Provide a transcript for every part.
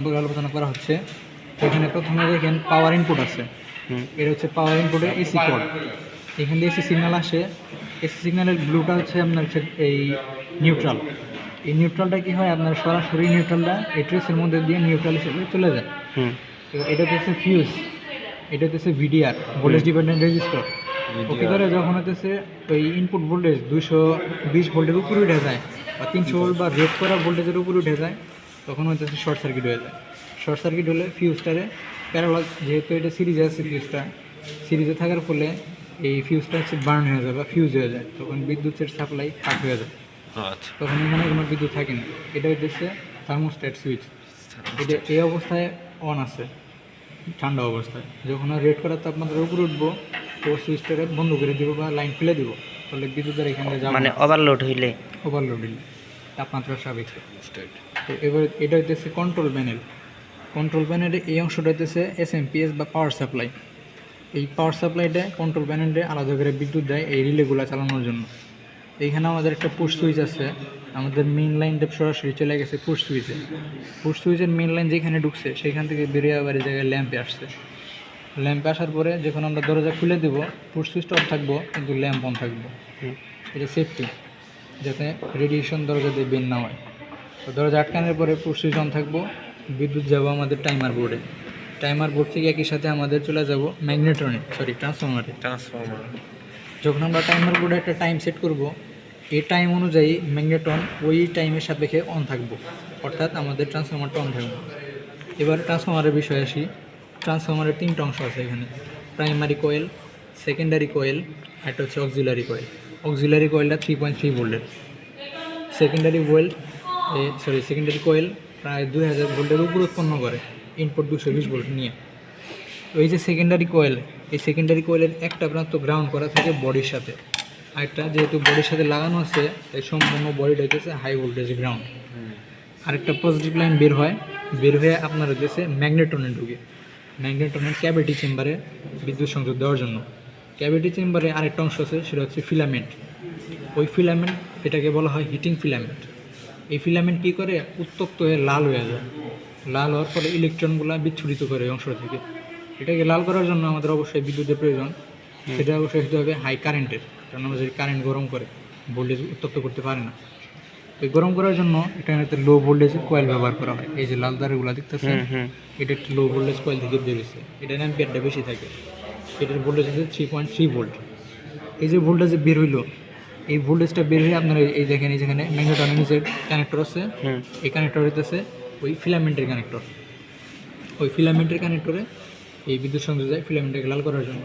সম্পর্কে আলোচনা করা হচ্ছে। এখানে প্রথমে দেখেন পাওয়ার ইনপুট আছে। এটা হচ্ছে পাওয়ার ইনপুটের এসি কোড এখান দিয়ে এসি সিগন্যাল আসে। এসি সিগন্যালের ব্লুটা হচ্ছে আপনার হচ্ছে এই নিউট্রাল এই নিউট্রালটা কি হয়? আপনার সরাসরি নিউট্রালটা এই ট্রেসের মধ্যে দিয়ে নিউট্রাল হিসেবে চলে যায়। এবার এটা হচ্ছে ফিউজ এটা হচ্ছে VDR voltage dependent resistor okay করে যখন হচ্ছে ওই ইনপুট ভোল্টেজ দুশো বিশ ভোল্টের উপরে উঠে যায় বা তিনশো ভোল্ট বা রেড করা ভোল্টেজের উপরে উঠে যায় তখন হচ্ছে শর্ট সার্কিট হয়ে যায়। শর্ট সার্কিট হলে ফিউজটারে প্যারালাল যেহেতু এটা সিরিজে আছে ফিউজটা সিরিজে থাকার ফলে এই ফিউজটা হচ্ছে বার্ন হয়ে যায় বা ফিউজ হয়ে যায়। তখন বিদ্যুতের সাপ্লাই কাট হয়ে যায়। আচ্ছা। তখন এখানে কোনো বিদ্যুৎ থাকে না। এটা হচ্ছে থার্মোস্ট্যাট সুইচ এটা এই অবস্থায় অন আছে ঠান্ডা অবস্থায়। যখন রেড করার তাপমাত্রার উপরে উঠবো তো সুইচটাকে বন্ধ করে দিব বা লাইন খুলে দিব। তাহলে বিদ্যুতের এখানে যাবে মানে ওভারলোড হইলে। ওভারলোড তাপমাত্রা সাপেক্ষে তো এবার এটা হইতেছে কন্ট্রোল প্যানেল কন্ট্রোল প্যানেলের এই অংশটা হইতেছে এসএমপিএস বা পাওয়ার সাপ্লাই এই পাওয়ার সাপ্লাইটা কন্ট্রোল প্যানেলে আলাদা করে বিদ্যুৎ দেয় এই রিলেগুলো চালানোর জন্য। এইখানে আমাদের একটা পুশ সুইচ আছে। আমাদের মেন লাইনটা সরাসরি চলে গেছে পুশ সুইচে পুশ সুইচের মেন লাইন যেখানে ঢুকছে, সেখান থেকে বেরিয়ে আবার এই জায়গায় ল্যাম্পে আসছে। ল্যাম্পে আসার পরে যখন আমরা দরজা খুলে দেব পুশ সুইচটা অফ থাকব, কিন্তু ল্যাম্প অন থাকব। এটা সেফটি যাতে রেডিয়েশন দরজা দিয়ে বের না হয়। তো দরজা আটকানোর পরে অন থাকব বিদ্যুৎ যাব আমাদের টাইমার বোর্ডে টাইমার বোর্ড থেকে একই সাথে আমাদের চলে যাব ম্যাগনেট্রনে সরি ট্রান্সফরমারে ট্রান্সফর্মার যখন আমরা টাইমার বোর্ডে একটা টাইম সেট করব এই টাইম অনুযায়ী ম্যাগনেটন ওই টাইমের সাপেক্ষে অন থাকব অর্থাৎ আমাদের ট্রান্সফর্মারটা অন থাকবে। এবার ট্রান্সফর্মারের বিষয়ে আসি। ট্রান্সফরমারের তিনটা অংশ আছে এখানে। প্রাইমারি কোয়েল সেকেন্ডারি কোয়েল আর একটা হচ্ছে অক্সিলারি কোয়েল অক্সিলারি কোয়েলটা থ্রি পয়েন্ট থ্রি ভোল্টের secondary coil sorry secondary coil প্রায় দুই হাজার ভোল্টের উপর উৎপন্ন করে ইনপুট দুশো বিশ ভোল্ট নিয়ে। ওই যে সেকেন্ডারি কোয়েল এই সেকেন্ডারি কোয়েলের একটা প্রান্ত গ্রাউন্ড করা থাকে বডির সাথে। আরেকটা যেহেতু বডির সাথে লাগানো আছে, তাই সম্পূর্ণ বডিটা হচ্ছে হাই ভোল্টেজ গ্রাউন্ড আরেকটা পজিটিভ লাইন বের হয়, বের হয়ে আপনার হচ্ছে ম্যাগনেটনে ঢুকে। ম্যাগনেটনের ক্যাভিটি চেম্বারে বিদ্যুৎ সংযোগ দেওয়ার জন্য। ক্যাভিটি চেম্বারে আরেকটা অংশ আছে, সেটা হচ্ছে ফিলামেন্ট ওই ফিলামেন্ট এটাকে বলা হয় হিটিং ফিলামেন্ট এই ফিলামেন্ট কী করে? উত্তপ্ত হয়ে লাল হয়ে যায়। লাল হওয়ার ফলে ইলেকট্রনগুলো বিচ্ছুরিত করে অংশ থেকে। এটাকে লাল করার জন্য আমাদের অবশ্যই বিদ্যুতের প্রয়োজন। সেটা অবশ্যই হতে হবে হাই কারেন্টের কারণ আমাদের কারেন্ট গরম করে ভোল্টেজ উত্তপ্ত করতে পারে না। তো এই গরম করার জন্য এটা লো ভোল্টেজ কয়েল ব্যবহার করা হয়। এই যে লাল তারগুলো দেখতেছেন এটা একটু লো ভোল্টেজ কয়েল থেকে বেরিয়েছে এটা অ্যাম্পিয়ারটা বেশি থাকে। এটার ভোল্টেজ হচ্ছে থ্রি পয়েন্ট থ্রি ভোল্ট এই যে ভোল্টেজ বের হইল এই ভোল্টেজটা বের হয়ে আপনার এই- দেখেন এই যেখানে ম্যাগনেটনের নিচে কানেক্টর আছে এই কানেক্টর হইতেছে ওই ফিলামেন্টের কানেক্টর ওই ফিলামেন্টের কানেক্টরে এই বিদ্যুৎ সংযোগ যায় ফিলামেন্টটাকে লাল করার জন্য।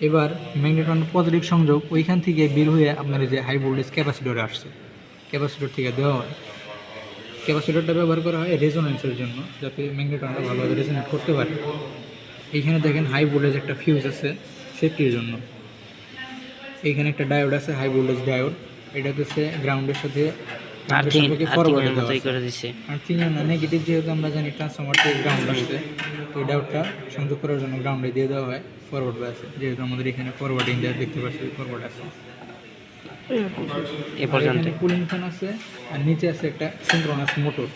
এবার ম্যাগনেটন পজিটিভ সংযোগ ওইখান থেকে বের হয়ে আপনার এই যে হাই ভোল্টেজ ক্যাপাসিটরে আসছে। ক্যাপাসিটর থেকে দেওয়া হয়। ক্যাপাসিটরটা ব্যবহার করা হয় রেজোনেন্সের জন্য যাতে ম্যাগনেটনটা ভালোভাবে রেজোনেট করতে পারে। এইখানে দেখেন হাই ভোল্টেজ একটা ফিউজ আছে সেফটির জন্য। এইখানে একটা ডায়োড আছে হাই ভোল্টেজ ডায়োড এটা হচ্ছে গ্রাউন্ডের সাথে আর্থিং আর্থিংয়ের forward এ দেওয়া মতোই করে দিছে। আর তিনজন না নেগেটিভ যেহেতু আমরা জানি ট্রান্সফরমার থেকে গ্রাউন্ড আসছে। তো এই সংযোগ করার জন্য গ্রাউন্ডে দিয়ে দেওয়া হয় ফরওয়ার্ড আছে। যেহেতু আমাদের এখানে ফরওয়ার্ডিং দেওয়া দেখতে পাচ্ছি ফরওয়ার্ড আছে। এ পর্যন্ত। কুলিং ফ্যান আছে আর নিচে আছে একটা মোটর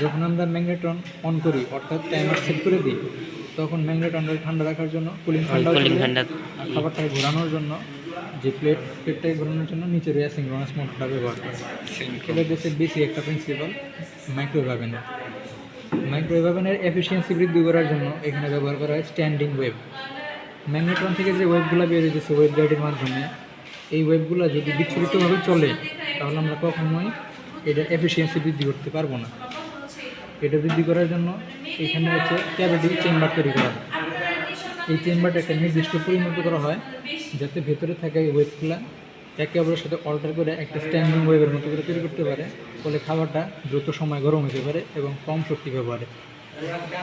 যখন আমরা ম্যাগনেটন অন করি অর্থাৎ টাইমার সেট করে দিই তখন ম্যাগনেটনটা ঠান্ডা রাখার জন্য কুলিং ফ্যানটা খাবারটাকে ঘোরানোর জন্য যে প্লেট প্লেটটাকে ঘোরানোর জন্য নিচে রয়ে সিঙ্ক্রোনাস মোটরটা ব্যবহার করে। এটা দেশের বেশি একটা প্রিন্সিপাল মাইক্রোওয়েভ ওভেনের মাইক্রোওয়েভ ওভেনের এফিসিয়েন্সি বৃদ্ধি করার জন্য এখানে ব্যবহার করা হয় স্ট্যান্ডিং ওয়েভ ম্যাগনেট্রন থেকে যে ওয়েবগুলো বের হইতেছে ওয়েব গাইডের মাধ্যমে এই ওয়েবগুলো যদি বিচ্ছুরিতভাবে চলে তাহলে আমরা কখনোই এটা এফিসিয়েন্সি বৃদ্ধি করতে পারব না। এটা বৃদ্ধি করার জন্য এখানে হচ্ছে ক্যাভিটি চেম্বার তৈরি করা। হয় এই চেম্বারটা একটা নির্দিষ্ট পরিণত করা হয় যাতে ভেতরে থাকা এই ওয়েবগুলা একে অপরের সাথে অল্টার করে একটা স্ট্যান্ডিং ওয়েবের মতো করে তৈরি করতে পারে। ফলে খাবারটা দ্রুত সময় গরম হতে পারে এবং কম শক্তি ব্যবহারে।